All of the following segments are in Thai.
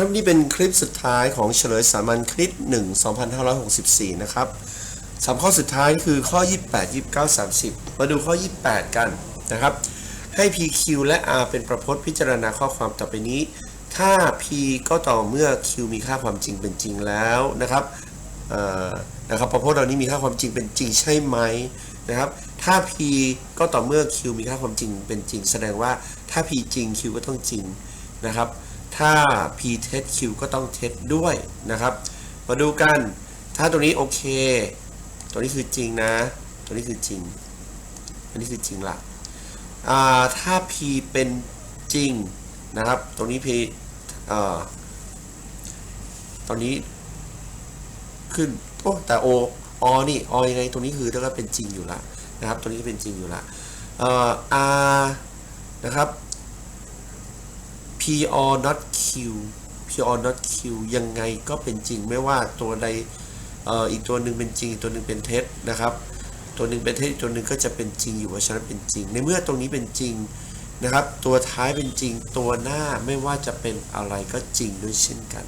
ครับนี่เป็นคลิปสุดท้ายของเฉลยสามัญคลิป 1 2564 นะครับสามข้อสุดท้ายคือข้อ 28 29 30 มาดูข้อ 28 กันนะครับ ให้ PQ และ R เป็นประพจน์พิจารณาข้อความต่อไปนี้ ถ้า P ก็ต่อเมื่อ Q มีค่าความจริงเป็นจริงแล้วนะครับนะครับประพจน์เหล่านี้มีค่าความจริงเป็นจริงใช่ไหมนะครับ ถ้า P ก็ต่อเมื่อ Q มีค่าความจริงเป็นจริง แสดงว่าถ้า P จริง Q ก็ต้องจริงนะครับ ถ้า p เท็จ q ก็ต้องเท็จด้วยนะครับ มาดูกัน ถ้าตัวนี้โอเค ตัวนี้คือจริงนะ ตัวนี้คือจริง อันนี้คือจริงละอ่าถ้า p เป็นจริงนะครับ ตรงนี้ p ตอนนี้ขึ้น โอ้แต่ o อนี่อยังไงตรงนี้คือถ้าก็เป็นจริงอยู่ละนะครับ ตัวนี้เป็นจริงอยู่ละเอ่อ r นะครับ or not q p or not q ยังไงก็เป็นจริงไม่ว่าตัวใดเอ่ออีกตัวหนึ่งเป็นจริงอีกตัวหนึ่งเป็นเท็จนะครับ ตัวหนึ่งเป็นเท็จอีกตัวหนึ่งก็จะเป็นจริงอยู่เพราะฉะนั้นเป็นจริง ในเมื่อตรงนี้เป็นจริงนะครับ ตัวท้ายเป็นจริงตัวหน้าไม่ว่าจะเป็นอะไรก็จริงด้วยเช่นกัน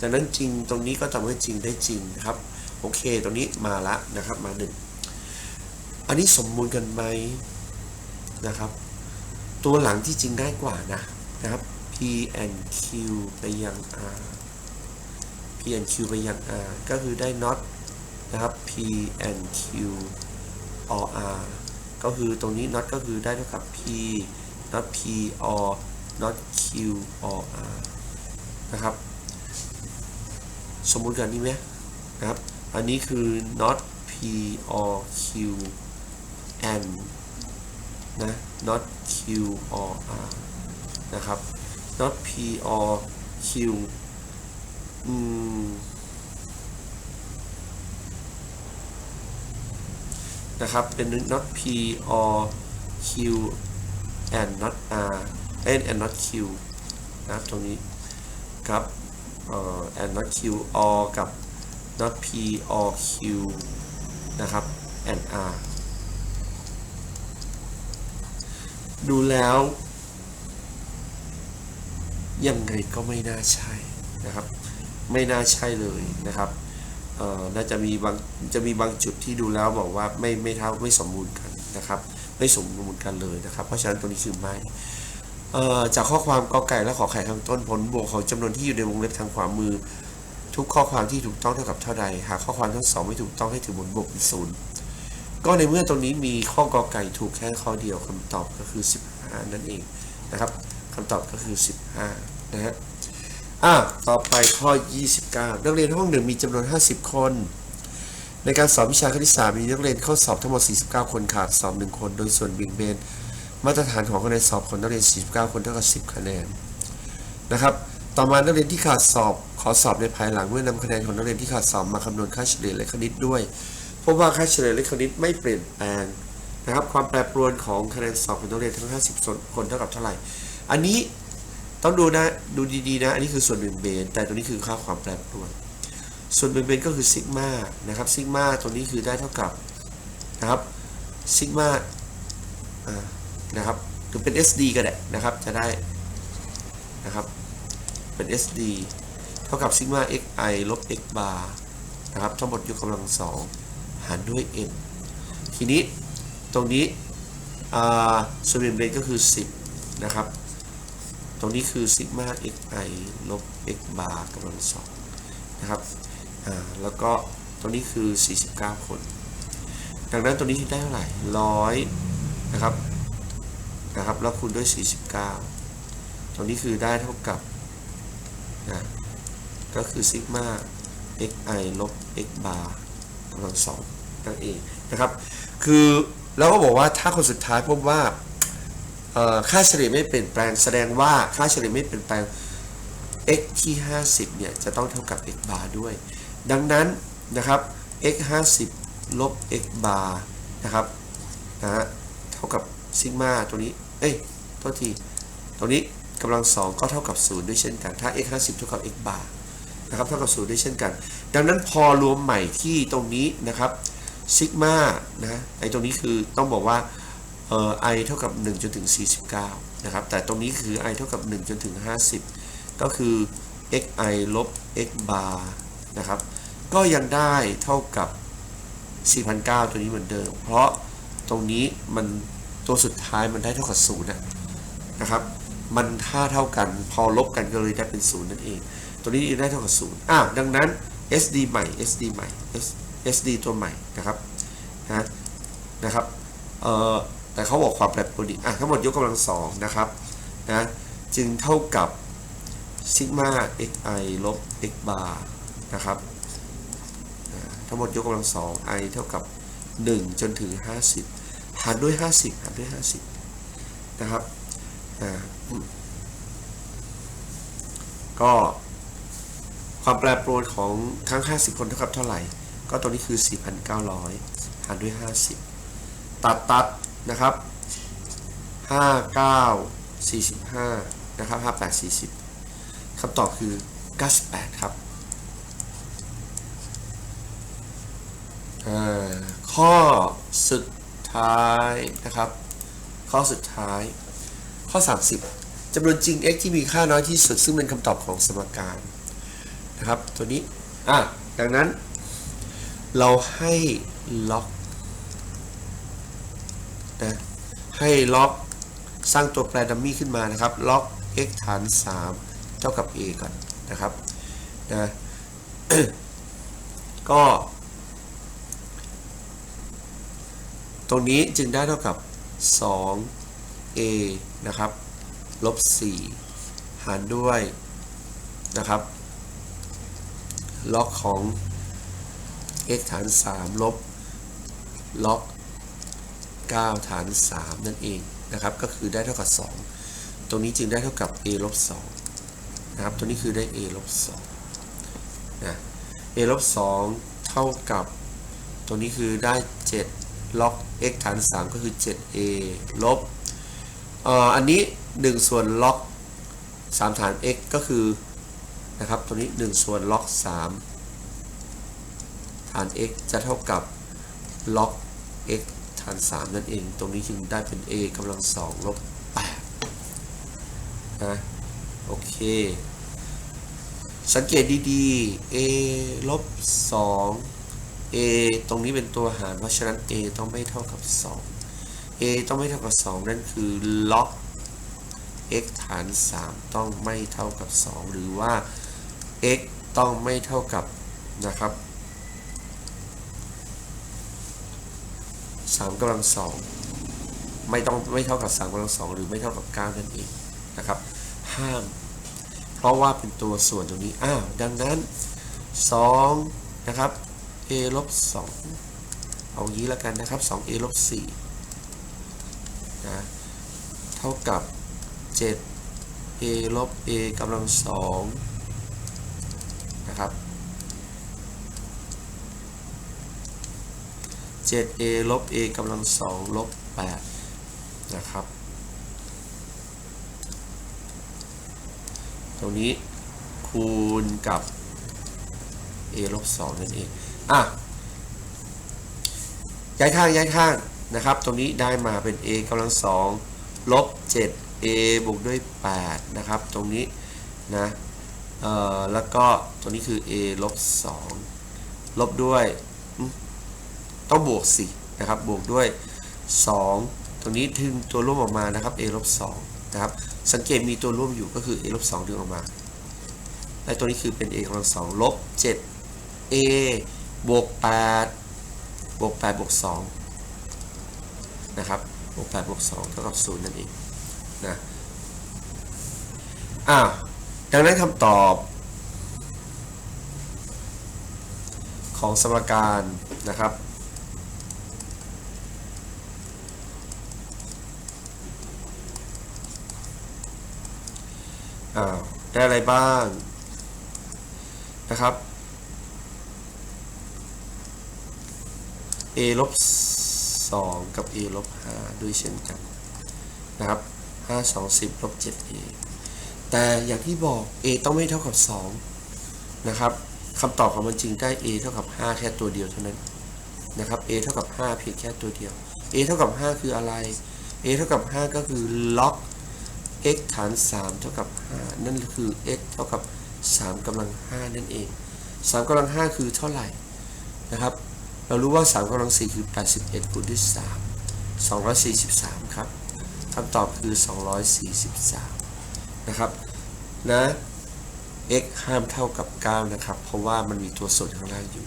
ดังนั้นจริงตรงนี้ก็ทำให้จริงได้จริงนะครับโอเค ตรงนี้มาละนะครับมาหนึ่งอันนี้สมมูลกันไหมนะครับ ตัวหลังที่จริงได้กว่านะนะครับ and Q ไปยัง R P and Q ไปยัง R ก็คือได้ not นะครับ P and Q or R ก็คือตรงนี้ not ก็คือได้เท่ากับ P not P or not Q or R นะครับ สมมุติกันนี่ไหมนะครับ อันนี้คือ not P or Q and นะ not Q or R นะครับ not P or Q อืมนะครับ เป็น not P or Q and not R and and not Q นะครับตรงนี้ครับเอ่อ and not Q or กับ not P or Q นะครับ and R ดูแล้ว ยังไงก็ไม่น่าใช่นะครับ ไม่น่าใช่เลยนะครับเอ่อน่าจะมีบางจะมีบางจุดที่ดูแล้วบอกว่าไม่ไม่เท่าไม่สมบูรณ์กันนะครับ ไม่สมบูรณ์กันเลยนะครับ เพราะฉะนั้นตัวนี้คือไม่จากข้อความกอไก่และขอไข่ข้างต้นผลบวกของจำนวนที่อยู่ในวงเล็บทางขวามือ ทุกข้อความที่ถูกต้องเท่ากับเท่าใด หากข้อความทั้งสองไม่ถูกต้องให้ถือผลบวกเป็นศูนย์ก็ในเมื่อตรงนี้มีข้อกอไก่ถูกแค่ข้อเดียวคำตอบก็คือ 15 นั่นเองนะครับคำตอบก็คือ 15นะฮะอะต่อไปข้อ 29 นักเรียนห้องหนึ่งมีจำนวน 50 คน ในการสอบวิชาคณิตศาสตร์มีนักเรียนเข้าสอบทั้งหมด 49 คนขาดสอบ 1 คน โดยส่วนเบี่ยงเบนมาตรฐานของคะแนนสอบของนักเรียน 49 คนเท่ากับ 10 คะแนนนะครับต่อมานักเรียนที่ขาดสอบขอสอบในภายหลังเมื่อนำคะแนนของนักเรียนที่ขาดสอบมาคำนวณค่าเฉลี่ยเลขคณิตด้วยพบว่าค่าเฉลี่ยเลขคณิตไม่เปลี่ยนแปลงนะครับ ความแปรปรวนของคะแนนสอบของนักเรียนทั้ง 50คนเท่ากับเท่าไหร่ อันนี้ ต้องดูนะดูดีๆนะ อันนี้คือส่วนเบี่ยงเบนแต่ตัวนี้คือค่าความแปรปรวน ส่วนเบี่ยงเบนก็คือซิกมานะครับซิกมาตัวนี้คือได้เท่ากับนะครับซิกมาอ่านะครับหรือเป็น SD ก็ได้นะครับจะได้นะครับเป็น SD เท่ากับซิกมา xi ลบ x bar นะครับทั้งหมดยกกำลังสองหารด้วย n ทีนี้ตรงนี้อ่าส่วนเบี่ยงเบนก็คือ 10 นะครับ ตรงนี้คือซิกมา xi ลบ x bar กำลังสองนะครับอ่าแล้วก็ตรงนี้คือ 49 คน ดังนั้นตรงนี้ได้เท่าไหร่ร้อยนะครับนะครับ แล้วคูณด้วย 49 ตรงนี้คือได้เท่ากับนะก็คือซิกมา xi ลบ x bar กำลังสองนั่นเองนะครับ คือเราก็บอกว่าถ้าคนสุดท้ายพบว่า ค่าเฉลี่ยไม่เปลี่ยนแปลงแสดงว่าค่าเฉลี่ยไม่เปลี่ยนแปลง x ที่ 50 เนี่ย จะต้องเท่ากับ x bar ด้วย ดังนั้นนะครับ x 50 ลบ x bar นะครับนะฮะเท่ากับซิกมาตัวนี้ เอ้ยโทษทีตรงนี้กำลังสองก็เท่ากับ 0 ด้วยเช่นกัน ถ้า x 50 เท่ากับ x bar นะครับเท่ากับ 0 ด้วยเช่นกัน ดังนั้นพอรวมใหม่ที่ตรงนี้นะครับซิกมานะไอตรงนี้คือต้องบอกว่า เอ่อ i เท่ากับ 1 จนถึง 49 นะครับ แต่ตรงนี้คือ i เท่ากับ 1 จนถึง 50 ก็คือ xi ลบ x bar นะครับ ก็ยังได้เท่ากับ4,009ตัวนี้เหมือนเดิม เพราะตรงนี้มันตัวสุดท้ายมันได้เท่ากับศูนย์นะนะครับ มันค่าเท่ากัน พอลบกันก็เลยได้เป็นศูนย์นั่นเอง ตัวนี้ได้เท่ากับศูนย์อะดังนั้น SD ใหม่ SD ใหม่ SD ตัวใหม่นะครับ นะ นะครับ เอ่อ แต่เขาบอกความแปรปรวนอีกอะทั้งหมดยกกำลังสองนะครับนะจึงเท่ากับซิกมา xi ลบ x bar นะครับทั้งหมดยกกำลังสอง i เท่ากับ 1 จนถึง 50 หารด้วย 50 หารด้วย 50 นะครับก็ความแปรปรวนของทั้ง 50 คนเท่ากับเท่าไหร่ ก็ตัวนี้คือ 4,900 หารด้วย 50 ตัดตัด นะครับ59 45นะครับ58 40คำตอบคือ98ครับข้อสุดท้ายนะครับ ข้อสุดท้าย ข้อ 30จำนวนจริง x ที่มีค่าน้อยที่สุด ซึ่งเป็นคำตอบของสมการนะครับ ตัวนี้ อะ ดังนั้น เราให้ล็อก นะให้ล็อกสร้างตัวแปรดัมมี่ขึ้นมานะครับ ล็อก x ฐาน 3 เท่ากับ a ก่อนนะครับนะก็ ตรงนี้จึงได้เท่ากับ 2a นะครับ ลบ 4 หารด้วยนะครับ ล็อกของ x ฐาน 3 ลบ ล็อก 9 ฐาน 3 นั่นเองนะครับ ก็คือได้เท่ากับ 2 ตรงนี้จึงได้เท่ากับ a ลบ2นะครับ ตัวนี้คือได้ a ลบ2นะ a ลบ2เท่ากับตัวนี้คือได้ 7 ล็อก x ฐาน 3 ก็คือ 7a ลบเอ่ออันนี้ 1 ส่วนล็อก 3 ฐาน x ก็คือนะครับตัวนี้ 1 ส่วนล็อก 3 ฐาน x จะเท่ากับล็อก x ฐาน 3 นั่นเอง ตรงนี้จึงได้เป็น a กำลัง2ลบ8นะโอเค สังเกตดีๆ a ลบ2 a ตรงนี้เป็นตัวหาร เพราะฉะนั้น a ต้องไม่เท่ากับ 2 a ต้องไม่เท่ากับ 2 นั่นคือล็อก x ฐาน 3 ต้องไม่เท่ากับ 2 หรือว่า x ต้องไม่เท่ากับนะครับ 3กำลัง2ไม่ต้องไม่เท่ากับ3กำลัง2หรือไม่เท่ากับ 9 นั่นเองนะครับ ห้าม เพราะว่าเป็นตัวส่วนตรงนี้ อ้าว ดังนั้น 2 นะครับ a ลบ2เอางี้แล้วกันนะครับ 2a ลบ4นะ เท่ากับ 7 a ลบ a กำลัง2 นะครับ 7a ลบ a กำลัง2ลบ8นะครับ ตรงนี้คูณกับ a ลบ2นั่นเอง อะ ย้ายข้าง ย้ายข้างนะครับ ตรงนี้ได้มาเป็น a กำลัง2ลบ 7a บวกด้วย 8 นะครับ ตรงนี้นะเอ่อแล้วก็ตรงนี้คือ a ลบ2ลบด้วย ต้องบวกสินะครับบวกด้วย 2 ตรงนี้ถึงตัวร่วมออกมานะครับ a ลบ2นะครับสังเกตมีตัวร่วมอยู่ก็คือ a ลบ2ดึงออกมาและตัวนี้คือเป็น a กำลัง2ลบ 7a บวก8บวก8บวก2นะครับบวก8บวก2เท่ากับ0นั่นเองนะอ่าวดังนั้นคำตอบของสมการนะครับ อ้าวได้อะไรบ้างนะครับ a ลบ2กับ a ลบ5ด้วยเช่นกันนะครับ 5 2 10ลบ 7a แต่อย่างที่บอก a ต้องไม่เท่ากับ 2 นะครับคำตอบของมันจริงได้ a เท่ากับ 5 แค่ตัวเดียวเท่านั้นนะครับ a เท่ากับ 5 เพียงแค่ตัวเดียว a เท่ากับ 5 คืออะไร a เท่ากับ 5 ก็คือล็อก x ฐาน 3 เท่ากับ 5 นั่นคือ x เท่ากับ 3กำลัง 5 นั่นเอง 3กำลัง 5 คือเท่าไหร่นะครับ เรารู้ว่า 3กำลัง 4 คือ 81คูณด้วย3 243 ครับคำตอบคือ 243 นะครับ นะ x ห้ามเท่ากับ 9 นะครับ เพราะว่ามันมีตัวส่วนข้างล่างอยู่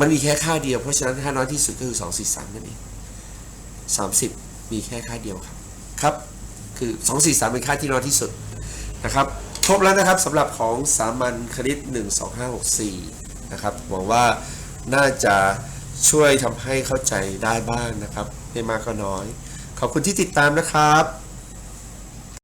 มันมีแค่ค่าเดียว เพราะฉะนั้นค่าน้อยที่สุดก็คือ 243 นั่นเอง 30 มีแค่ค่าเดียวครับ ครับ คือ243เป็นค่าที่น้อยที่สุดนะครับครบแล้วนะครับสำหรับของสามัญคณิต 12564 นะครับหวังว่าน่าจะช่วยทำให้เข้าใจได้บ้างนะครับไม่มากก็น้อย ขอบคุณที่ติดตามนะครับ